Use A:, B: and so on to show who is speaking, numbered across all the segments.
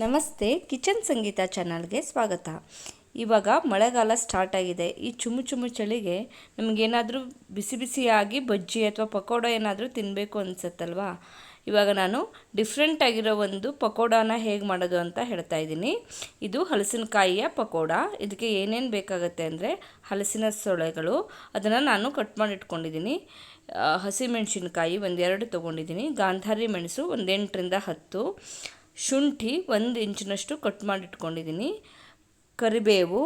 A: ನಮಸ್ತೆ, ಕಿಚನ್ ಸಂಗೀತ ಚಾನಲ್ಗೆ ಸ್ವಾಗತ. ಇವಾಗ ಮಳೆಗಾಲ ಸ್ಟಾರ್ಟ್ ಆಗಿದೆ. ಈ ಚುಮು ಚುಮು ಚಳಿಗೆ ನಮಗೇನಾದರೂ ಬಿಸಿ ಬಿಸಿಯಾಗಿ ಬಜ್ಜಿ ಅಥವಾ ಪಕೋಡ ಏನಾದರೂ ತಿನ್ನಬೇಕು ಅನಿಸುತ್ತಲ್ವಾ? ಇವಾಗ ನಾನು ಡಿಫ್ರೆಂಟ್ ಆಗಿರೋ ಒಂದು ಪಕೋಡಾನ ಹೇಗೆ ಮಾಡೋದು ಅಂತ ಹೇಳ್ತಾ ಇದ್ದೀನಿ. ಇದು ಹಲಸಿನಕಾಯಿಯ ಪಕೋಡ. ಇದಕ್ಕೆ ಏನೇನು ಬೇಕಾಗುತ್ತೆ ಅಂದರೆ ಹಲಸಿನ ಸೊಳೆಗಳು ಅದನ್ನು ನಾನು ಕಟ್ ಮಾಡಿಟ್ಕೊಂಡಿದ್ದೀನಿ. ಹಸಿಮೆಣಸಿನ್ಕಾಯಿ ಒಂದೆರಡು ತೊಗೊಂಡಿದ್ದೀನಿ. ಗಾಂಧಾರಿ ಮೆಣಸು ಒಂದೆಂಟರಿಂದ ಹತ್ತು. ಶುಂಠಿ ಒಂದು ಇಂಚಿನಷ್ಟು ಕಟ್ ಮಾಡಿಟ್ಕೊಂಡಿದ್ದೀನಿ. ಕರಿಬೇವು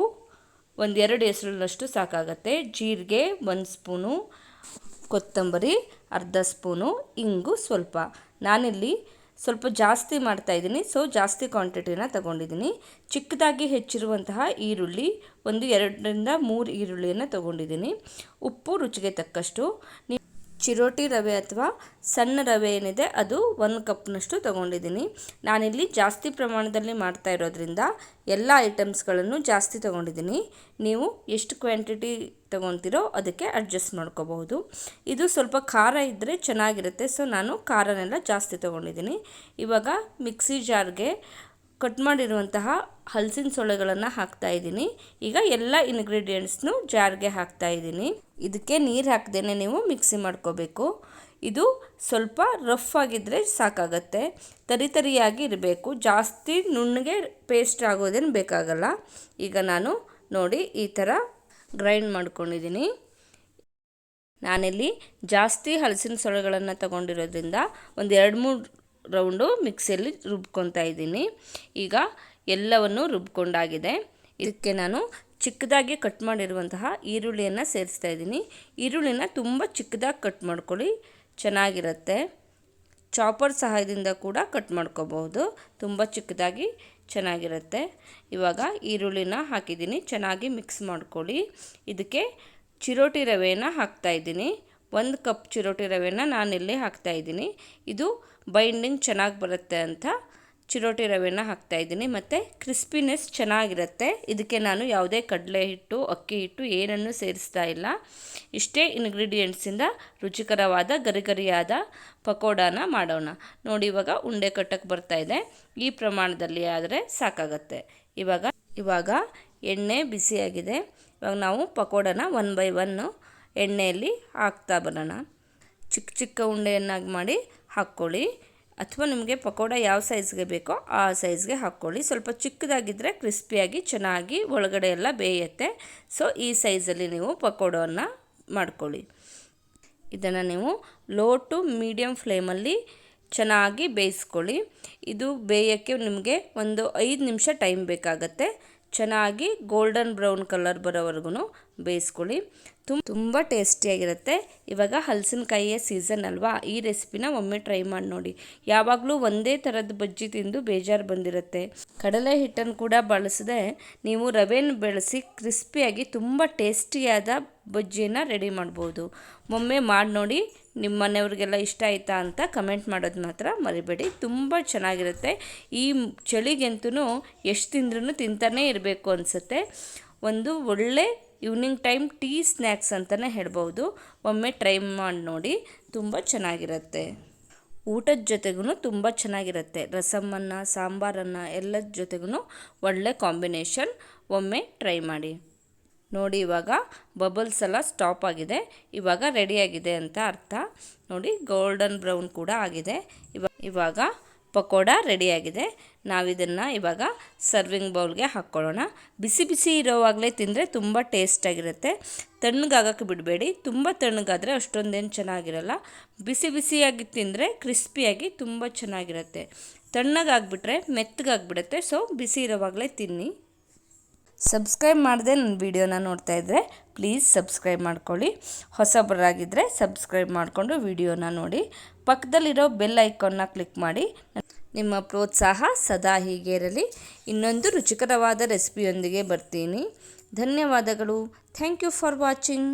A: ಒಂದು ಎರಡು ಹೆಸರಿನಷ್ಟು ಸಾಕಾಗತ್ತೆ. ಜೀರಿಗೆ ಒಂದು ಸ್ಪೂನು. ಕೊತ್ತಂಬರಿ ಅರ್ಧ ಸ್ಪೂನು. ಇಂಗು ಸ್ವಲ್ಪ. ನಾನಿಲ್ಲಿ ಸ್ವಲ್ಪ ಜಾಸ್ತಿ ಮಾಡ್ತಾಯಿದ್ದೀನಿ ಸೊ ಜಾಸ್ತಿ ಕ್ವಾಂಟಿಟಿನ ತಗೊಂಡಿದ್ದೀನಿ. ಚಿಕ್ಕದಾಗಿ ಹೆಚ್ಚಿರುವಂತಹ ಈರುಳ್ಳಿ ಒಂದು ಎರಡರಿಂದ ಮೂರು ಈರುಳ್ಳಿಯನ್ನು ತಗೊಂಡಿದ್ದೀನಿ. ಉಪ್ಪು ರುಚಿಗೆ ತಕ್ಕಷ್ಟು. ಚಿರೋಟಿ ರವೆ ಅಥವಾ ಸಣ್ಣ ರವೆ ಏನಿದೆ, ಅದು ಒಂದು ಕಪ್ನಷ್ಟು ತೊಗೊಂಡಿದ್ದೀನಿ. ನಾನಿಲ್ಲಿ ಜಾಸ್ತಿ ಪ್ರಮಾಣದಲ್ಲಿ ಮಾಡ್ತಾ ಇರೋದ್ರಿಂದ ಎಲ್ಲ ಐಟಮ್ಸ್ಗಳನ್ನು ಜಾಸ್ತಿ ತೊಗೊಂಡಿದ್ದೀನಿ. ನೀವು ಎಷ್ಟು ಕ್ವಾಂಟಿಟಿ ತೊಗೊತೀರೋ ಅದಕ್ಕೆ ಅಡ್ಜಸ್ಟ್ ಮಾಡ್ಕೋಬಹುದು. ಇದು ಸ್ವಲ್ಪ ಖಾರ ಇದ್ದರೆ ಚೆನ್ನಾಗಿರುತ್ತೆ, ಸೊ ನಾನು ಖಾರನೆಲ್ಲ ಜಾಸ್ತಿ ತೊಗೊಂಡಿದ್ದೀನಿ. ಇವಾಗ ಮಿಕ್ಸಿ ಜಾರ್ಗೆ ಕಟ್ ಮಾಡಿರುವಂತಹ ಹಲಸಿನ ಸೊಳೆಗಳನ್ನು ಹಾಕ್ತಾ ಇದ್ದೀನಿ. ಈಗ ಎಲ್ಲ ಇಂಗ್ರೀಡಿಯೆಂಟ್ಸ್ನು ಜಾರ್ಗೆ ಹಾಕ್ತಾ ಇದ್ದೀನಿ. ಇದಕ್ಕೆ ನೀರು ಹಾಕ್ದೇ ನೀವು ಮಿಕ್ಸಿ ಮಾಡ್ಕೋಬೇಕು. ಇದು ಸ್ವಲ್ಪ ರಫ್ ಆಗಿದ್ದರೆ ಸಾಕಾಗತ್ತೆ. ತರಿ ತರಿಯಾಗಿ ಇರಬೇಕು. ಜಾಸ್ತಿ ನುಣ್ಣಗೆ ಪೇಸ್ಟ್ ಆಗೋದೇನು ಬೇಕಾಗಲ್ಲ. ಈಗ ನಾನು ನೋಡಿ ಈ ಥರ ಗ್ರೈಂಡ್ ಮಾಡ್ಕೊಂಡಿದ್ದೀನಿ. ನಾನಿಲ್ಲಿ ಜಾಸ್ತಿ ಹಲಸಿನ ಸೊಳೆಗಳನ್ನು ತಗೊಂಡಿರೋದ್ರಿಂದ ಒಂದು ಎರಡು ಮೂರು ರೌಂಡು ಮಿಕ್ಸಿಯಲ್ಲಿ ರುಬ್ಕೊತಾ ಇದ್ದೀನಿ. ಈಗ ಎಲ್ಲವನ್ನು ರುಬ್ಕೊಂಡಾಗಿದೆ. ಇದಕ್ಕೆ ನಾನು ಚಿಕ್ಕದಾಗಿ ಕಟ್ ಮಾಡಿರುವಂತಹ ಈರುಳ್ಳಿಯನ್ನು ಸೇರಿಸ್ತಾ ಇದ್ದೀನಿ. ಈರುಳ್ಳಿನ ತುಂಬ ಚಿಕ್ಕದಾಗಿ ಕಟ್ ಮಾಡ್ಕೊಳ್ಳಿ, ಚೆನ್ನಾಗಿರುತ್ತೆ. ಚಾಪರ್ ಸಹಾಯದಿಂದ ಕೂಡ ಕಟ್ ಮಾಡ್ಕೋಬಹುದು. ತುಂಬ ಚಿಕ್ಕದಾಗಿ ಚೆನ್ನಾಗಿರುತ್ತೆ. ಇವಾಗ ಈರುಳ್ಳಿನ ಹಾಕಿದ್ದೀನಿ. ಚೆನ್ನಾಗಿ ಮಿಕ್ಸ್ ಮಾಡ್ಕೊಳ್ಳಿ. ಇದಕ್ಕೆ ಚಿರೋಟಿ ರವೆಯನ್ನು ಹಾಕ್ತಾಯಿದ್ದೀನಿ ಒಂದು ಕಪ್ ಚಿರೋಟಿ ರವೆನ ನಾನಿಲ್ಲಿ ಹಾಕ್ತಾಯಿದ್ದೀನಿ ಇದು ಬೈಂಡಿಂಗ್ ಚೆನ್ನಾಗಿ ಬರುತ್ತೆ ಅಂತ ಚಿರೋಟಿ ರವೆನ ಹಾಕ್ತಾಯಿದ್ದೀನಿ ಮತ್ತು ಕ್ರಿಸ್ಪಿನೆಸ್ ಚೆನ್ನಾಗಿರುತ್ತೆ. ಇದಕ್ಕೆ ನಾನು ಯಾವುದೇ ಕಡಲೆ ಹಿಟ್ಟು, ಅಕ್ಕಿ ಹಿಟ್ಟು ಏನನ್ನು ಸೇರಿಸ್ತಾ ಇಲ್ಲ. ಇಷ್ಟೇ ಇಂಗ್ರೀಡಿಯೆಂಟ್ಸಿಂದ ರುಚಿಕರವಾದ, ಗರಿಗರಿಯಾದ ಪಕೋಡಾನ ಮಾಡೋಣ. ನೋಡಿ, ಇವಾಗ ಉಂಡೆ ಕಟ್ಟಕ್ಕೆ ಬರ್ತಾಯಿದೆ ಈ ಪ್ರಮಾಣದಲ್ಲಿ ಆದರೆ ಸಾಕಾಗತ್ತೆ. ಇವಾಗ ಇವಾಗ ಎಣ್ಣೆ ಬಿಸಿಯಾಗಿದೆ. ಇವಾಗ ನಾವು ಪಕೋಡನ ಒನ್ ಬೈ ಒನ್ನು ಎಣ್ಣೆಯಲ್ಲಿ ಹಾಕ್ತಾ ಬರೋಣ. ಚಿಕ್ಕ ಚಿಕ್ಕ ಉಂಡೆಯನ್ನಾಗಿ ಮಾಡಿ ಹಾಕ್ಕೊಳ್ಳಿ. ಅಥವಾ ನಿಮಗೆ ಪಕೋಡ ಯಾವ ಸೈಜ್ಗೆ ಬೇಕೋ ಆ ಸೈಜ್ಗೆ ಹಾಕ್ಕೊಳ್ಳಿ. ಸ್ವಲ್ಪ ಚಿಕ್ಕದಾಗಿದ್ದರೆ ಕ್ರಿಸ್ಪಿಯಾಗಿ ಚೆನ್ನಾಗಿ ಒಳಗಡೆ ಎಲ್ಲ ಬೇಯುತ್ತೆ. ಸೊ, ಈ ಸೈಜಲ್ಲಿ ನೀವು ಪಕೋಡವನ್ನು ಮಾಡ್ಕೊಳ್ಳಿ. ಇದನ್ನು ನೀವು ಲೋ ಟು ಮೀಡಿಯಮ್ ಫ್ಲೇಮಲ್ಲಿ ಚೆನ್ನಾಗಿ ಬೇಯಿಸ್ಕೊಳ್ಳಿ. ಇದು ಬೇಯೋಕ್ಕೆ ನಿಮಗೆ ಒಂದು ಐದು ನಿಮಿಷ ಟೈಮ್ ಬೇಕಾಗತ್ತೆ. ಚೆನ್ನಾಗಿ ಗೋಲ್ಡನ್ ಬ್ರೌನ್ ಕಲರ್ ಬರೋವರೆಗೂ ಬೇಯಿಸ್ಕೊಳ್ಳಿ. ತುಂಬ ತುಂಬ ಟೇಸ್ಟಿಯಾಗಿರುತ್ತೆ. ಇವಾಗ ಹಲಸಿನಕಾಯಿಯ ಸೀಸನ್ ಅಲ್ವಾ? ಈ ರೆಸಿಪಿನ ಒಮ್ಮೆ ಟ್ರೈ ಮಾಡಿ ನೋಡಿ. ಯಾವಾಗಲೂ ಒಂದೇ ಥರದ ಬಜ್ಜಿ ತಿಂದು ಬೇಜಾರು ಬಂದಿರುತ್ತೆ. ಕಡಲೆ ಹಿಟ್ಟನ್ನು ಕೂಡ ಬಳಸದೆ ನೀವು ರವೆನ ಬೆಳೆಸಿ ಕ್ರಿಸ್ಪಿಯಾಗಿ ತುಂಬ ಟೇಸ್ಟಿಯಾದ ಬಜ್ಜಿಯನ್ನು ರೆಡಿ ಮಾಡ್ಬೋದು. ಒಮ್ಮೆ ಮಾಡಿ ನೋಡಿ ನಿಮ್ಮ ಮನೆಯವ್ರಿಗೆಲ್ಲ ಇಷ್ಟ ಆಯಿತಾ ಅಂತ ಕಮೆಂಟ್ ಮಾಡೋದು ಮಾತ್ರ ಮರಿಬೇಡಿ. ತುಂಬ ಚೆನ್ನಾಗಿರುತ್ತೆ. ಈ ಚಳಿಗಂತೂ ಎಷ್ಟು ತಿಂದ್ರೂ ತಿಂತಾನೇ ಇರಬೇಕು ಅನಿಸುತ್ತೆ. ಒಂದು ಒಳ್ಳೆ ಈವ್ನಿಂಗ್ ಟೈಮ್ ಟೀ ಸ್ನ್ಯಾಕ್ಸ್ ಅಂತಲೇ ಹೇಳ್ಬೋದು. ಒಮ್ಮೆ ಟ್ರೈ ಮಾಡಿ ನೋಡಿ, ತುಂಬ ಚೆನ್ನಾಗಿರುತ್ತೆ. ಊಟದ ಜೊತೆಗೂ ತುಂಬ ಚೆನ್ನಾಗಿರುತ್ತೆ. ರಸಮನ್ನು ಸಾಂಬಾರನ್ನು ಎಲ್ಲದ ಜೊತೆಗೂ ಒಳ್ಳೆ ಕಾಂಬಿನೇಷನ್ ಒಮ್ಮೆ ಟ್ರೈ ಮಾಡಿ. ನೋಡಿ ಇವಾಗ ಬಬಲ್ಸ್ ಎಲ್ಲ ಸ್ಟಾಪ್ ಆಗಿದೆ. ಇವಾಗ ರೆಡಿಯಾಗಿದೆ ಅಂತ ಅರ್ಥ. ನೋಡಿ ಗೋಲ್ಡನ್ ಬ್ರೌನ್ ಕೂಡ ಆಗಿದೆ. ಇವಾಗ ಇವಾಗ ಪಕೋಡ ರೆಡಿಯಾಗಿದೆ. ನಾವಿದನ್ನು ಇವಾಗ ಸರ್ವಿಂಗ್ ಬೌಲ್ಗೆ ಹಾಕ್ಕೊಳ್ಳೋಣ. ಬಿಸಿ ಬಿಸಿ ಇರೋವಾಗಲೇ ತಿಂದರೆ ತುಂಬ ಟೇಸ್ಟಾಗಿರುತ್ತೆ ತಣ್ಣಗಾಗೋಕ್ಕೆ ಬಿಡಬೇಡಿ. ತುಂಬ ತಣ್ಣಗಾದರೆ ಅಷ್ಟೊಂದೇನು ಚೆನ್ನಾಗಿರಲ್ಲ. ಬಿಸಿ ಬಿಸಿಯಾಗಿ ತಿಂದರೆ ಕ್ರಿಸ್ಪಿಯಾಗಿ ತುಂಬ ಚೆನ್ನಾಗಿರುತ್ತೆ. ತಣ್ಣಗಾಗ್ಬಿಟ್ರೆ ಮೆತ್ತಗಾಗ್ಬಿಡುತ್ತೆ. ಸೊ ಬಿಸಿ ಇರೋವಾಗಲೇ ತಿನ್ನಿ. ಸಬ್ಸ್ಕ್ರೈಬ್ ಮಾಡದೆ ನನ್ನ ವಿಡಿಯೋನ ನೋಡ್ತಾ ಇದ್ದರೆ ಪ್ಲೀಸ್ ಸಬ್ಸ್ಕ್ರೈಬ್ ಮಾಡ್ಕೊಳ್ಳಿ. ಹೊಸಬರಾಗಿದ್ದರೆ ಸಬ್ಸ್ಕ್ರೈಬ್ ಮಾಡಿಕೊಂಡು ವಿಡಿಯೋನ ನೋಡಿ. ಪಕ್ಕದಲ್ಲಿರೋ ಬೆಲ್ ಐಕಾನ್ನ ಕ್ಲಿಕ್ ಮಾಡಿ. ನಿಮ್ಮ ಪ್ರೋತ್ಸಾಹ ಸದಾ ಹೀಗೆ ಇರಲಿ. ಇನ್ನೊಂದು ರುಚಿಕರವಾದ ರೆಸಿಪಿಯೊಂದಿಗೆ ಬರ್ತೀನಿ. ಧನ್ಯವಾದಗಳು. Thank you for watching.